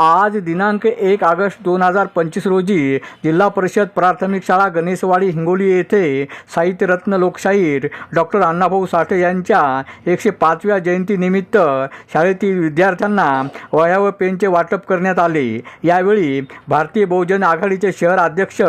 आज दिनांक एक ऑगस्ट दोन हजार पंचवीस रोजी जिल्हा परिषद प्राथमिक शाळा गणेशवाडी हिंगोली येथे साहित्यरत्न लोकशाहीर डॉक्टर अण्णाभाऊ साठे यांच्या एकशे पाचव्या जयंतीनिमित्त शाळेतील विद्यार्थ्यांना वह्या व पेनचे वाटप करण्यात आले. यावेळी भारतीय बहुजन आघाडीचे शहर अध्यक्ष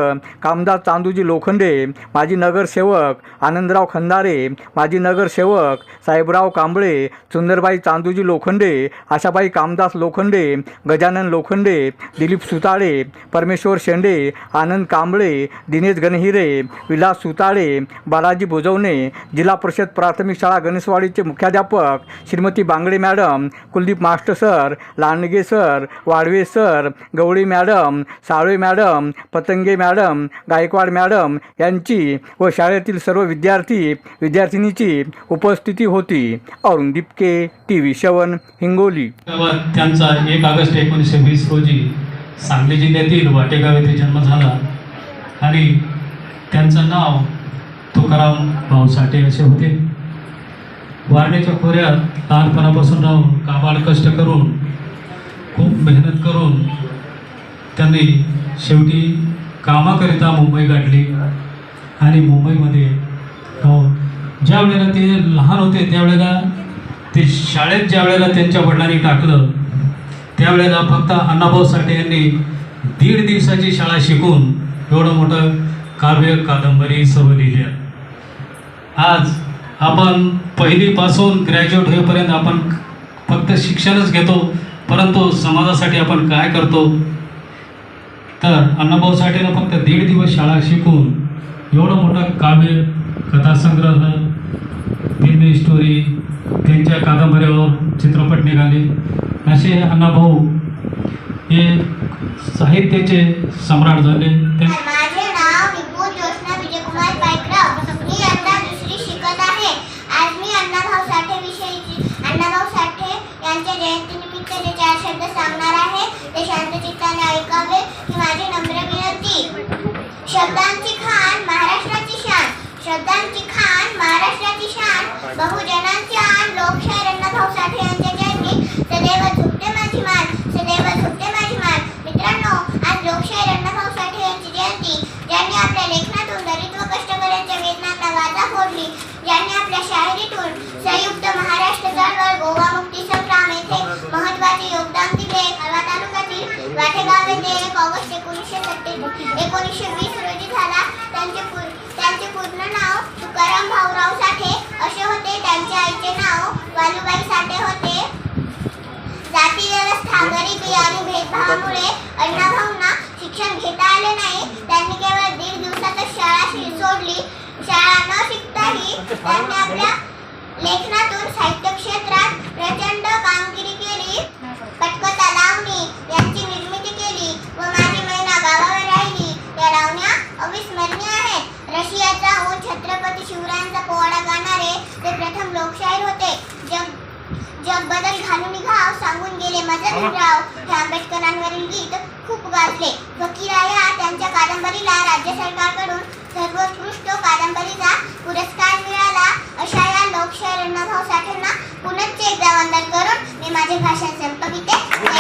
कामदार चांदूजी लोखंडे माजी नगरसेवक आनंदराव खंदारे माजी नगरसेवक साहेबराव कांबळे सुंदरबाई चांदूजी लोखंडे आशाबाई कामदास लोखंडे गजानन लोखंडे दिलीप सुताळे परमेश्वर शेंडे आनंद कांबळे दिनेश गणहिरे विलास सुताळे बालाजी बोजवणे जिल्हा परिषद प्राथमिक शाळा गणेशवाडीचे मुख्याध्यापक Shrimati Bangde madam Kuldeep master sir Landge sir Wadwe sir Gawali madam Salve madam Patange madam Gaikwad madam यांची व शाळेतील सर्व विद्यार्थी विद्यार्थिनीची उपस्थिती होती. अरुण के टी व्ही शवन हिंगोली. त्यांचा एक ऑगस्ट एकोणीसशे वीस रोजी सांगली जिल्ह्यातील वाटेगाव येथे जन्म झाला आणि त्यांचं नाव तुकाराम भाऊसाठे असे होते. वारण्याच्या खोऱ्यात लहानपणापासून राहून काबाड कष्ट करून खूप मेहनत करून त्यांनी शेवटी कामाकरिता मुंबई गाठली आणि मुंबईमध्ये हो ज्या वेळेला ते लहान होते त्यावेळेला ते शाळेत ज्या वेळेला त्यांच्या वडिलांनी टाकलं त्यावेळेला फक्त अण्णाभाऊ साठे यांनी दीड दिवसाची शाळा शिकून एवढं मोठं काव्य कादंबरी सर्व लिहिल्या आज आपण पहिलीपासून ग्रॅज्युएट होईपर्यंत आपण फक्त शिक्षणच घेतो परंतु समाजासाठी आपण काय करतो? तर अण्णाभाऊ साठेनं फक्त दीड दिवस शाळा शिकून एवढं मोठं काव्य कथासंग्रह फिल्मी स्टोरी त्यांच्या कादंबऱ्यावर चित्रपट निघाले. असे अण्णाभाऊ हे साहित्याचे सम्राट झाले. ते माझे नाव निपुण ज्योत्स्ना विजयकुमार पायकराव मी आता दुसरी शिकत आहे आज मी अण्णाभाऊ साठे विषयी अण्णाभाऊ साठे यांच्या जयंतीनिमित्त जे चार शब्द सांगणार आहे ते शांत चित्ताने ऐकावे ही माझी नम्र विनंती शब्दांची खान महाराष्ट्राची शान शब्दांची खान महाराष्ट्राची शान बहुजनांची आण लोकशाहीर अण्णाभाऊ साठे यांच्या जयंती सदैव झुकते माझी मान सदैव झुकते माझी मान मित्रांनो आज लोकशाहीर अण्णाभाऊ साठे यांची जयंती ज्यांनी आपल्या लेखनातून दलित व कष्टकऱ्यांच्या वेदनांना वाचा फोडली ज्यांनी आपल्या शाहिरीतून संयुक्त महाराष्ट्र चळवळ गोवा मुक्ती संग्राम येथे महत्त्वाचे योगदान दिले. कळवा तालुक्यातील वाटेगाव येथे एक ऑगस्ट एकोणीसशे सत्तेचाळीस एकोणीसशे वीस रोजी झाला. त्यांचे त्यांचे पूर्ण नाव तुकाराम भाऊराव साठे असे होते. त्यांच्या आईचे नाव वालूबाई साठे होते. जाती व्यवस्था गरिबी आणि भेदभावामुळे अण्णाभाऊंना शिक्षण घेता आले नाही त्यांनी केवळ दीड दिवसातच शाळा शि- सोडली शाळा न शिकताही त्यांनी आपल्या लेखनातून साहित्य क्षेत्रात प्रचंड कामगिरी केली. पटकथा लावणी यांची निर्मिती केली व माझी महिना गावावर राहिली. त्या लावण्या अविस्मरणीय आहेत. रशियाचा व छत्रपती शिवरायांचा पोवाडा गाणारे ते प्रथम लोकशाहीर होते. जग जग बदल घालून घाव सांगून गेले मजनराव हे आंबेडकरांवरील गीत असले गाजले त्यांच्या कादंबरीला राज्य सरकारकडून सर्वोत्कृष्ट कादंबरीचा पुरस्कार मिळाला. अशा या लोकशाहीर अण्णाभाऊ साठेंना पुनश्च एकदा वंदन करून मी माझे भाषण संपविते.